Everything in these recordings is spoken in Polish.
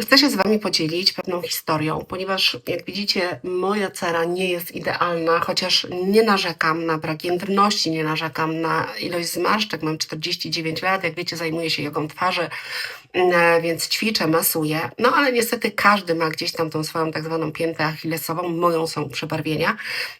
Chcę się z Wami podzielić pewną historią, ponieważ jak widzicie, moja cera nie jest idealna, chociaż nie narzekam na brak jędrności, nie narzekam na ilość zmarszczek. Mam 49 lat, jak wiecie, zajmuję się jogą twarzy, mm, więc ćwiczę, masuję. No ale niestety każdy ma gdzieś tam tą swoją tak zwaną piętę achillesową. Moją są przebarwienia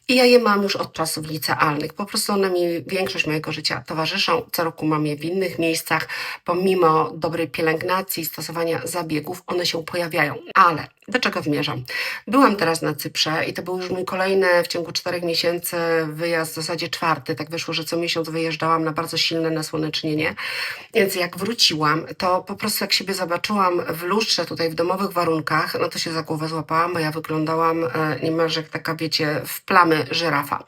i ja je mam już od czasów licealnych. Po prostu one mi większość mojego życia towarzyszą. Co roku mam je w innych miejscach. Pomimo dobrej pielęgnacji, stosowania zabiegów, one się pojawiają. Ale do czego zmierzam? Byłam teraz na Cyprze i to był już mój kolejny w ciągu czterech miesięcy wyjazd, w zasadzie czwarty. Tak wyszło, że co miesiąc wyjeżdżałam na bardzo silne nasłonecznienie. Więc jak wróciłam, to po prostu jak siebie zobaczyłam w lustrze tutaj w domowych warunkach, no to się za głowę złapałam, bo ja wyglądałam e, niemalże jak taka, wiecie, w plamy żyrafa.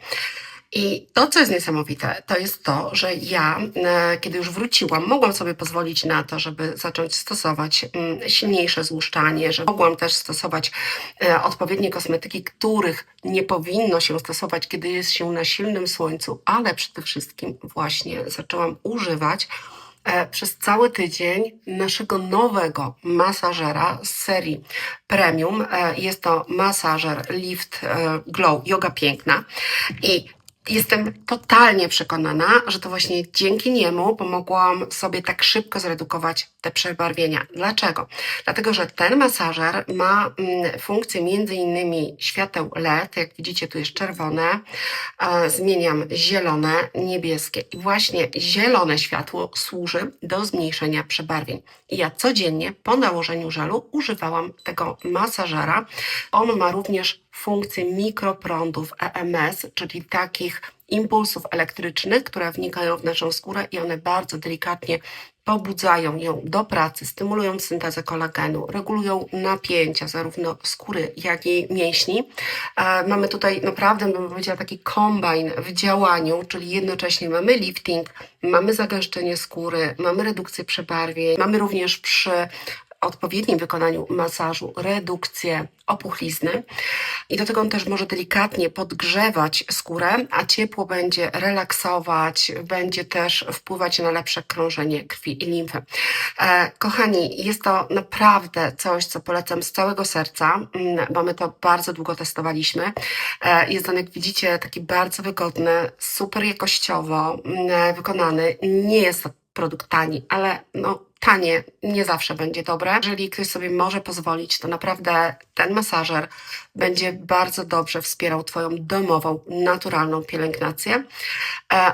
I to, co jest niesamowite, to jest to, że ja, e, kiedy już wróciłam, mogłam sobie pozwolić na to, żeby zacząć stosować mm, silniejsze złuszczanie, że mogłam też stosować e, odpowiednie kosmetyki, których nie powinno się stosować, kiedy jest się na silnym słońcu, ale przede wszystkim właśnie zaczęłam używać e, przez cały tydzień naszego nowego masażera z serii Premium. Jest to masażer Lift Glow Yoga Piękna i Jestem totalnie przekonana, że to właśnie dzięki niemu pomogłam sobie tak szybko zredukować te przebarwienia. Dlaczego? Dlatego, że ten masażer ma mm, funkcję między innymi świateł LED, jak widzicie tu jest czerwone, zmieniam zielone, niebieskie i właśnie zielone światło służy do zmniejszenia przebarwień. I ja codziennie po nałożeniu żelu używałam tego masażera. On ma również funkcję mikroprądów EMS, czyli takich impulsów elektrycznych, które wnikają w naszą skórę i one bardzo delikatnie pobudzają ją do pracy, stymulują syntezę kolagenu, regulują napięcia zarówno skóry, jak i mięśni. E, mamy tutaj naprawdę, bym powiedziała, taki kombajn w działaniu, czyli jednocześnie mamy lifting, mamy zagęszczenie skóry, mamy redukcję przebarwień, mamy również przy odpowiednim wykonaniu masażu redukcję opuchlizny i do tego on też może delikatnie podgrzewać skórę, a ciepło będzie relaksować, będzie też wpływać na lepsze krążenie krwi i limfy. E, kochani, jest to naprawdę coś, co polecam z całego serca, mm, bo my to bardzo długo testowaliśmy. E, jest on, jak widzicie, taki bardzo wygodny, super jakościowo mm, wykonany. Nie jest to produkt tani, ale no tanie nie zawsze będzie dobre. Jeżeli ktoś sobie może pozwolić, to naprawdę ten masażer będzie bardzo dobrze wspierał Twoją domową, naturalną pielęgnację. E,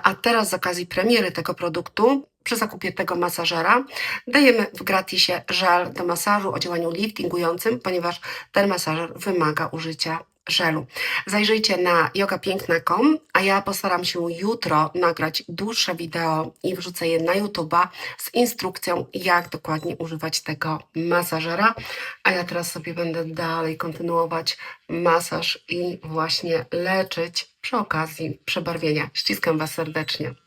A teraz z okazji premiery tego produktu przy zakupie tego masażera dajemy w gratisie żel do masażu o działaniu liftingującym, ponieważ ten masażer wymaga użycia żelu. Zajrzyjcie na yogapiękna.com, a ja postaram się jutro nagrać dłuższe wideo i wrzucę je na YouTube'a z instrukcją, jak dokładnie używać tego masażera. A ja teraz sobie będę dalej kontynuować masaż i właśnie leczyć przy okazji przebarwienia. Ściskam Was serdecznie.